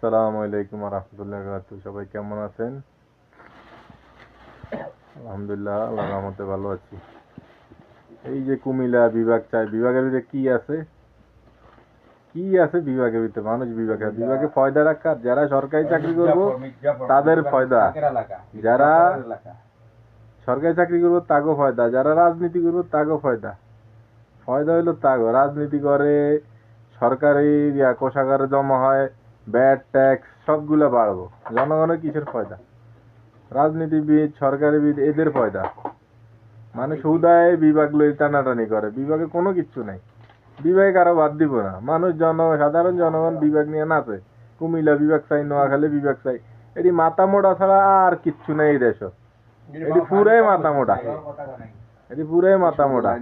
আসসালামু আলাইকুম রহমতুল্লাহ সবাই কেমন আছেন? আলহামদুলিল্লাহ আল্লাহ রহমতে ভালো আছি। এই যে কুমিল্লা বিভাগ চাই বিভাগের ভিতরে কি আছে? কি আছে বিভাগের ভিতরে? মানুষ বিভাগে বিভাগে ফয়দা রাখার যারা সরকারি চাকরি করব তাদের ফয়দা। যারা সরকারি চাকরি করব তাগো ফয়দা। যারা রাজনীতি করব তাগো ফয়দা। ফয়দা হইল তাগো। রাজনীতি করে সরকারি কোষাগারে জমা হয় ব্যাট, ট্যাক্স, সবগুলা বাড়বো। জনগণের কিসের ফয়দা? রাজনীতিবিদ, সরকারিবিদ, এদের ফয়দা। মানে সুদায় বিভাগ লই টানাটানি করে। বিভাগে কোনো কিচ্ছু নাই। বিভাগে কারও বাদ দিব না। মানুষ জন, সাধারণ জনগণ বিভাগ নিয়ে নাচে। কুমিল্লা বিভাগ চাই, নোয়াখালী বিভাগ চাই। এটি মাথা মোটা ছাড়া আর কিচ্ছু নেই এই দেশ এটি পুরাই মাথা মোটা। এটি পুরাই মাথা মোটা।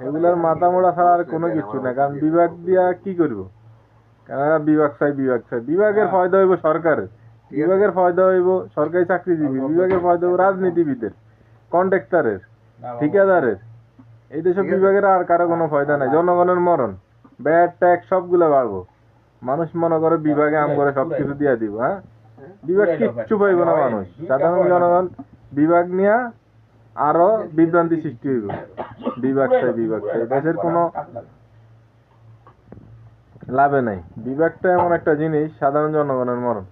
এগুলার মাথা মোড়া ছাড়া আর কোনো কিছু নাই। কারণ বিভাগ দিয়া কি করব? বিভাগ চাই বিভাগ চাই। বিভাগের ফয়দা হইব সরকারের বিভাগের ফয়দা হইব সরকারি চাকরিজীবী। বিভাগের ফয়দা হইব রাজনীতিবিদের কন্ট্রাক্টরের ঠিকাদারের। এই দেশে বিভাগের আর কারও কোনো ফয়দা নাই। জনগণের মরণ। ব্যাট ট্যাক্স সবগুলো বাড়বো। মানুষ মনে করে বিভাগে আম করে সবকিছু দিয়া দিব হ্যাঁ? বিভাগ কিচ্ছু পাইব না মানুষ। সাধারণ জনগণ বিভাগ নিয়ে আরও বিভ্রান্তি সৃষ্টি হইব। বিভাগ চাই বিভাগ চাই। দেশের কোনো লাভে নাই। বিবেকটা এমন একটা জিনিস সাধারণ জনগণের মরণ।